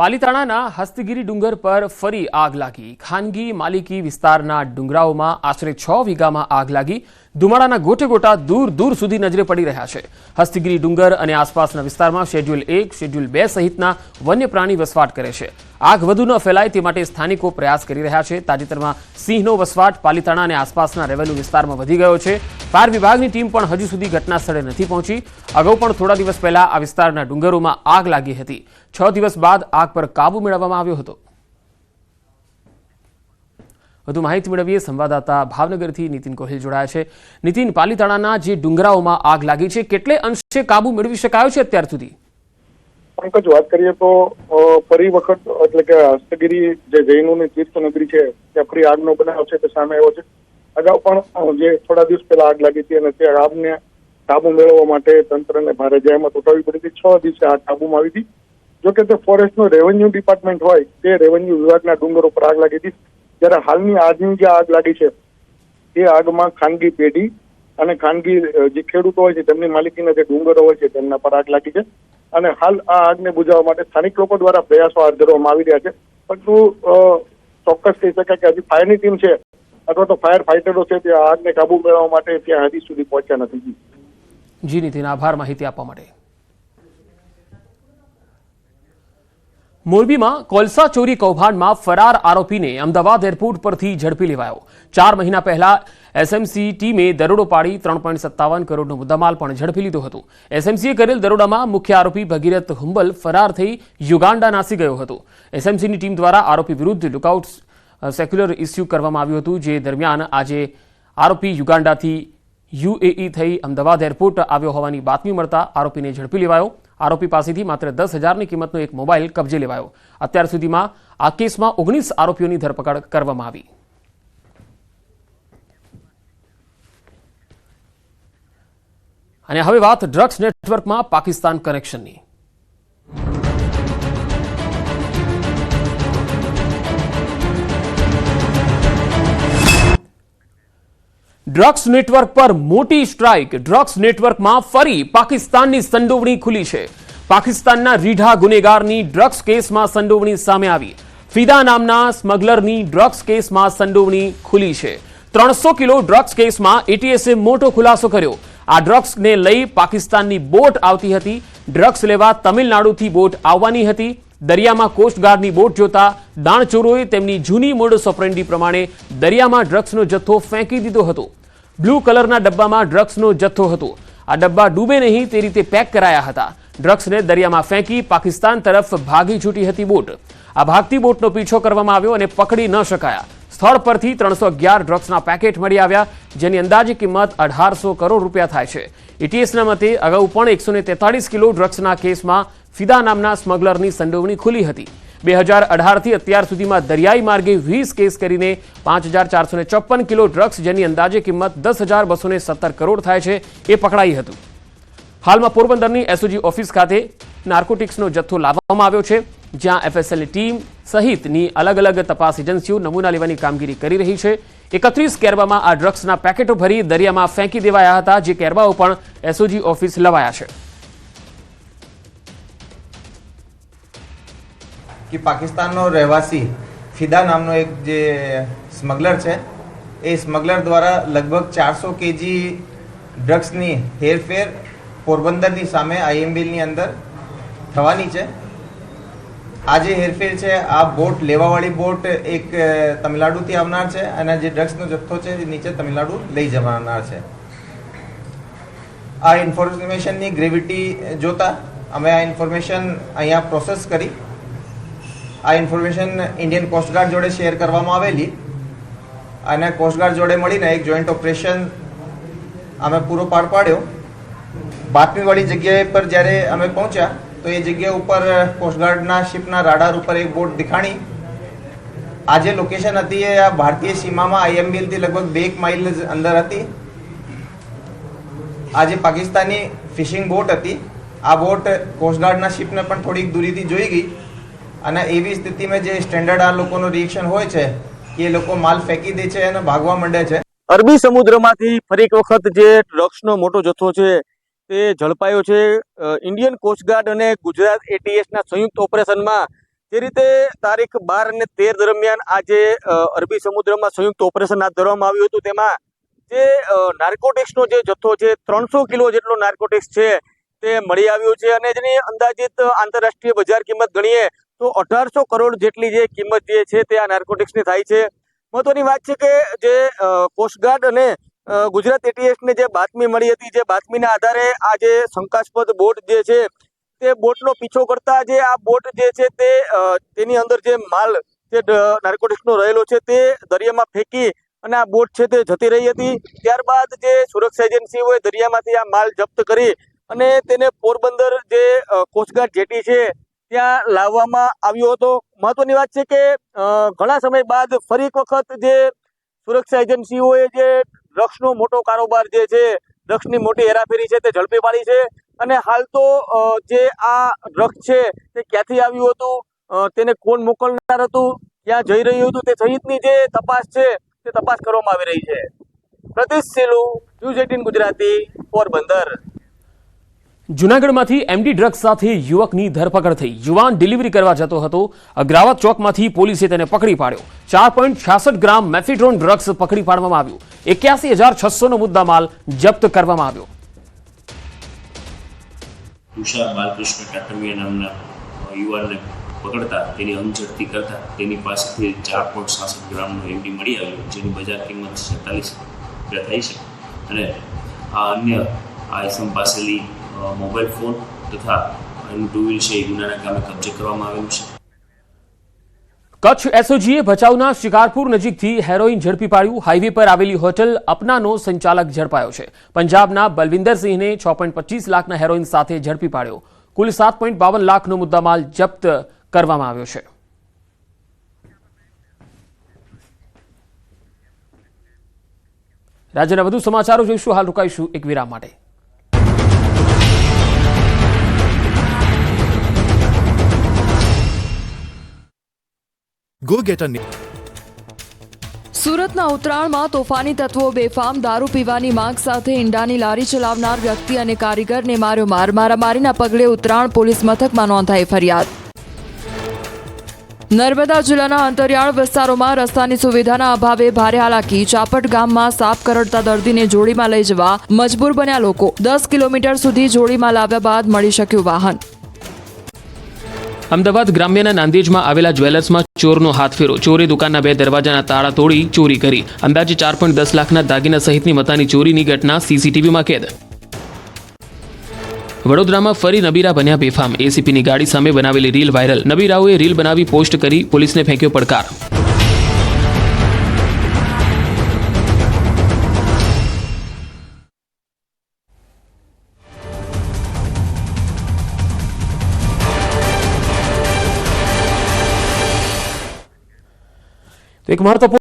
પાલીતાણાના હસ્તગીરી ડુંગર પર ફરી આગ લાગી. ખાનગી માલિકી વિસ્તારના ડુંગરાઓમાં આશરે છ વીઘામાં આગ લાગી. ધુમાડાના ગોટે ગોટા દૂર દૂર સુધી નજરે પડી રહ્યા છે. હસ્તગીરી ડુંગર અને આસપાસના વિસ્તારમાં શેડ્યુલ એક શેડ્યુલ બે સહિતના વન્ય પ્રાણી વસવાટ કરે છે. આગ વધુ ન ફેલાય તે માટે સ્થાનિકો પ્રયાસ કરી રહ્યા છે. તાજેતરમાં સિંહનો વસવાટ પાલીતાણા અને આસપાસના રેવન્યુ વિસ્તારમાં વધી ગયો છે. ફાયર વિભાગની ટીમ પણ હજુ સુધી ઘટના સ્થળે નથી પહોંચી. અગાઉ પણ થોડા દિવસ પહેલા આ વિસ્તારના ડુંગરોમાં આગ લાગી હતી. છ દિવસ બાદ આગ પર કાબુ મેળવવામાં આવ્યો હતો. વધુ માહિતી મેળવીએ. સંવાદદાતા ભાવનગરથી નીતિન કોહિલ જોડાયા છે. નીતિન, પાલીતાણાના જે ડુંગરાઓમાં આગ લાગી છે, કેટલે અંશે કાબુ મેળવી શકાયો છે અત્યાર સુધી? પંકજ વાત કરીએ તો ફરી વખત એટલે કે હસ્તગીરી જે જૈનોની તીર્થનગરી છે, ત્યાં ફરી આગનો બનાવ છે તે સામે આવ્યો છે. અગાઉ પણ જે થોડા દિવસ પહેલા આગ લાગી હતી અને તે આગને કાબુ મેળવવા માટે તંત્રને ભારે જહેમત ઉઠાવવી પડી હતી. છ દિવસે આગ કાબુમાં આવી હતી. જોકે તે ફોરેસ્ટનો રેવન્યુ ડિપાર્ટમેન્ટ હોય, તે રેવન્યુ વિભાગના ડુંગરો પર આગ લાગી હતી. જ્યારે હાલની આજની જે આગ લાગી છે, તે આગમાં ખાનગી પેઢી અને ખાનગી જે ખેડૂતો હોય છે, તેમની માલિકીના જે ડુંગરો હોય છે, તેમના પર આગ લાગી છે. અને હાલ આ આગને બુજાવવા માટે સ્થાનિક લોકો દ્વારા પ્રયાસો હાથ ધરવામાં આવી રહ્યા છે. પરંતુ ચોક્કસ કહી શકાય કે હજી ફાયરની ટીમ છે, અથવા તો ફાયર ફાઇટરો છે, તે આગને કાબુ મેળવવા માટે ત્યાં હજી સુધી પહોંચ્યા નથી. જી, નીતિન, આભાર માહિતી આપવા માટે. મોરબીમાં કોલસા ચોરી કૌભાંડમાં ફરાર આરોપીને અમદાવાદ એરપોર્ટ પરથી ઝડપી લેવાયો. ચાર મહિના પહેલા એસએમસી ટીમે દરોડો પાડી ત્રણ પોઈન્ટ સત્તાવન કરોડનો મુદ્દામાલ પણ ઝડપી લીધો હતો. એસએમસીએ કરેલ દરોડામાં મુખ્ય આરોપી ભગીરથ હુંબલ ફરાર થઈ યુગાન્ડા નાસી ગયો હતો. એસએમસીની ટીમ દ્વારા આરોપી વિરુદ્ધ લુકઆઉટ સેક્યુલર ઇસ્યુ કરવામાં આવ્યું હતું, જે દરમિયાન આજે આરોપી યુગાન્ડાથી યુએઈ થઈ અમદાવાદ એરપોર્ટ આવ્યો હોવાની બાતમી મળતા આરોપીને ઝડપી લેવાયો. આરોપી પાસેથી માત્ર દસ હજારની કિંમતનો એક મોબાઈલ કબજે લેવાયો. અત્યાર સુધીમાં આ કેસમાં ઓગણીસ આરોપીઓની ધરપકડ કરવામાં આવી. અને હવે વાત ડ્રગ્સ નેટવર્કમાં પાકિસ્તાન કનેક્શનની. ડ્રગ્સ નેટવર્ક પર મોટી સ્ટ્રાઇક. ડ્રગ્સ નેટવર્કમાં ફરી પાકિસ્તાનની સંડોવણી ખુલી છે. પાકિસ્તાનના રીઢા ગુનેગારની ડ્રગ્સ કેસમાં સંડોવણી સામે આવી. ફિદા નામના સ્મગલરની ડ્રગ્સ કેસમાં સંડોવણી ખુલી છે. ત્રણસો કિલો ડ્રગ્સ કેસમાં એટીએસે મોટો ખુલાસો કર્યો. આ ડ્રગ્સને લઈ પાકિસ્તાનની બોટ આવતી હતી. ડ્રગ્સ લેવા તમિલનાડુથી બોટ આવવાની હતી. દરિયામાં કોસ્ટગાર્ડની બોટ જોતા દાણચોરોએ તેમની જૂની મોડસ ઓપરેન્ડી પ્રમાણે દરિયામાં ડ્રગ્સનો જથ્થો ફેંકી દીધો હતો. બ્લુ કલરના ડબ્બામાં ડ્રગ્સનો જથ્થો હતો. આ ડબ્બા ડૂબે નહીં તે રીતે પેક કરાયા હતા. ડ્રગ્સને દરિયામાં ફેંકી પાકિસ્તાન તરફ ભાગી છૂટી હતી બોટ. આ ભાગતી બોટનો પીછો કરવામાં આવ્યો અને પકડી ન શકાયા. સ્થળ પરથી ત્રણસો અગિયાર ડ્રગ્સના પેકેટ મળી આવ્યા, જેની અંદાજે કિંમત અઢારસો કરોડ રૂપિયા થાય છે. એટીએસના મતે અગાઉ પણ એકસો કિલો ડ્રગ્સના કેસમાં ફિદા નામના સ્મગલરની સંડોવણી ખુલી હતી. બે હજાર અઢારથી અત્યાર સુધીમાં દરિયાઈ માર્ગે વીસ કેસ કરીને પાંચ હજાર ચારસો ચોપન કિલો ડ્રગ્સ, જેની અંદાજે કિંમત દસ હજાર બસો સત્તર કરોડ થાય છે, એ પકડાઈ હતું. હાલમાં પોરબંદરની એસઓજી ઓફિસ ખાતે નાર્કોટિક્સનો જથ્થો લાવવામાં આવ્યો છે. જ્યાં એફએસએલની ટીમ સહિતની અલગ અલગ તપાસ એજન્સીઓ નમૂના લેવાની કામગીરી કરી રહી છે. એકત્રીસ કેરબામાં આ ડ્રગ્સના પેકેટો ભરી દરિયામાં ફેંકી દેવાયા હતા, જે કેરબાઓ પણ એસઓજી ઓફિસ લવાયા છે. કે પાકિસ્તાનનો રહેવાસી ફિદા નામનો એક જે સ્મગલર છે, એ સ્મગલર દ્વારા લગભગ ચારસો કેજી ડ્રગ્સની હેરફેર પોરબંદરની સામે આઈએમબીલની અંદર થવાની છે. આ જે હેરફેર છે, આ બોટ, લેવાવાળી બોટ એક તમિલનાડુથી આવનાર છે અને જે ડ્રગ્સનો જથ્થો છે, એ નીચે તમિલનાડુ લઈ જવાનાર છે. આ ઇન્ફોર્મેશનની ગ્રેવિટી જોતા અમે આ ઇન્ફોર્મેશન અહીંયા પ્રોસેસ કરી. આ ઇન્ફોર્મેશન ઇન્ડિયન કોસ્ટગાર્ડ જોડે શેર કરવામાં આવેલી અને કોસ્ટગાર્ડ જોડે મળીને એક જોઈન્ટ ઓપરેશન અમે પૂરો પાર પાડ્યો. બાતમીવાળી જગ્યાએ પર જ્યારે અમે પહોંચ્યા તો એ જગ્યા ઉપર કોસ્ટગાર્ડના શિપના રાડાર ઉપર એક બોટ દેખાણી. આ જે લોકેશન હતી એ આ ભારતીય સીમામાં આઈએમબીલથી લગભગ બે એક માઇલ અંદર હતી. આ જે પાકિસ્તાની ફિશિંગ બોટ હતી. આ બોટ કોસ્ટગાર્ડના શિપને પણ થોડીક દૂરીથી જોઈ ગઈ. અને એવી સ્થિતિમાં જે સ્ટેન્ડર્ડ આ લોકોનું રિએક્શન હોય છે, કે એ લોકો માલ ફેંકી દે છે અને ભાગવા માંડે છે. અરબી સમુદ્રમાંથી ફરી એક વખત જે ડ્રગ્સનો મોટો જથ્થો છે તે ઝડપાયો છે. ઇન્ડિયન કોસ્ટગાર્ડ અને ગુજરાત એટીએસના સંયુક્ત ઓપરેશનમાં જે રીતે તારીખ બાર અને તેર દરમિયાન આજે અરબી સમુદ્રમાં સંયુક્ત ઓપરેશન હાથ ધરવામાં આવ્યું હતું. તેમાં જે નાર્કોટિક્સનો જે જથ્થો છે, ત્રણસો કિલો જેટલો નાર્કોટિક્સ છે તે મળી આવ્યો છે અને જેની અંદાજિત આંતરરાષ્ટ્રીય બજાર કિંમત ગણીએ તો અઢારસો કરોડ જેટલી જે કિંમત જે છે તે આ નાર્કોટિક્સની થાય છે. મહત્વની વાત છે કે જે કોસ્ટગાર્ડ અને ગુજરાત એટીએસને જે બાતમી મળી હતી, જે બાતમીના આધારે આ જે શંકાસ્પદ બોટ જે છે, તે બોટનો પીછો કરતા જે આ બોટ જે છે તે તેની અંદર જે માલ, જે નાર્કોટિક્સનો રહેલો છે, તે દરિયામાં ફેંકી અને આ બોટ છે તે જતી રહી હતી. ત્યારબાદ જે સુરક્ષા એજન્સીઓએ દરિયામાંથી આ માલ જપ્ત કરી અને તેને પોરબંદર જે કોસ્ટગાર્ડ જેટી છે, ત્યાં લાવવામાં આવ્યો હતો. મહત્વની વાત છે કે ઘણા સમય બાદ ફરી એક વખત જે સુરક્ષા એજન્સીઓએ જે ડ્રગ્સનો મોટો કારોબાર જે છે ડ્રગ્સની મોટી હેરાફેરી છે તે ઝડપી પાડી છે. અને હાલ તો જે આ ડ્રગ્સ છે તે ક્યાંથી આવ્યું હતું? તેને કોણ મોકલનાર હતું? ક્યાં જઈ રહ્યું હતું? તે સહિતની જે તપાસ છે, તે તપાસ કરવામાં આવી રહી છે. Pratish Selu, News eighteen Gujarati, Porbandar. જુનાગઢમાંથી MD drugs સાથે યુવકની ધરપકડ થઈ. યુવાન ડિલિવરી કરવા જતો હતો. અગ્રાવત ચોકમાંથી પોલીસે તેને પકડી પાડ્યો. ચાર પોઈન્ટ છાસઠ ગ્રામ મેફિડ્રોન ડ્રગ્સ પકડી પાડવામાં આવ્યું. એક્યાસી હજાર છસોનો મુદ્દામાલ જપ્ત કરવામાં આવ્યો. તુષાર બાલકૃષ્ણ કાટમિયા નામના યુવાનને પકડતા તેની અંગઝડતી કરતા તેની પાસેથી ચાર પોઈન્ટ છાસઠ ગ્રામનો એમડી મળી આવ્યું જેની બજાર કિંમત છેતાલીસ રૂપિયા થઈ છે. અને આ અન્ય આ અ, મોબાઈલ ફોન તથા એનું છે, એ ગુનાના કામે કબજે કરવામાં આવેલું છે. કચ્છ એસઓજીએ ભચાઉના શિકારપુર નજીકથી હેરોઇન ઝડપી પાડ્યું. હાઈવે પર આવેલી હોટલ અપનાનો સંચાલક ઝડપાયો છે. પંજાબના બલવિંદરસિંહને છ પોઈન્ટ પચીસ લાખના હેરોઇન સાથે ઝડપી પાડ્યો. કુલ સાત પોઈન્ટ બાવન લાખનો મુદ્દામાલ જપ્ત કરવામાં આવ્યો છે. રાજ્યના વધુ સમાચારો જોઈશું. હાલ રોકાઈશું એક વિરામ માટે. Get a સુરતના ઉત્તરાયણમાં તોફાની તત્વો, બેફામ, દારૂ પીવાની માંગ સાથે ઈંડાની લારી ચલાવનાર વ્યક્તિ અને કારીગરને માર્યો માર. મારામારીના પગલે ઉત્તરાયણ પોલીસ મથકમાં નોંધાઈ ફરિયાદ. નર્મદા જિલ્લાના અંતરિયાળ વિસ્તારોમાં રસ્તાની સુવિધાના અભાવે ભારે હાલાકી. ચાપટ ગામમાં સાપ કરડતા દર્દીને જોડીમાં લઈ જવા મજબૂર બન્યા લોકો. દસ કિલોમીટર સુધી જોડીમાં લાવ્યા બાદ મળી શક્યું વાહન. અમદાવાદ ગ્રામ્યના નાંદેજમાં આવેલા જ્વેલર્સમાં ચોરનો હાથફેરો ચોરે દુકાનના બે દરવાજાના તાળા તોડી ચોરી કરી. અંદાજે ચાર પોઈન્ટ દસ લાખના દાગીના સહિતની મતાની ચોરીની ઘટના સીસીટીવીમાં કેદ. વડોદરામાં ફરી નબીરા બન્યા બેફામ. એસીપીની ગાડી સામે બનાવેલી રીલ વાયરલ. નબીરાઓએ રીલ બનાવી પોસ્ટ કરી પોલીસને ફેંક્યો પડકાર. તો એક મહત્વપૂર્ણ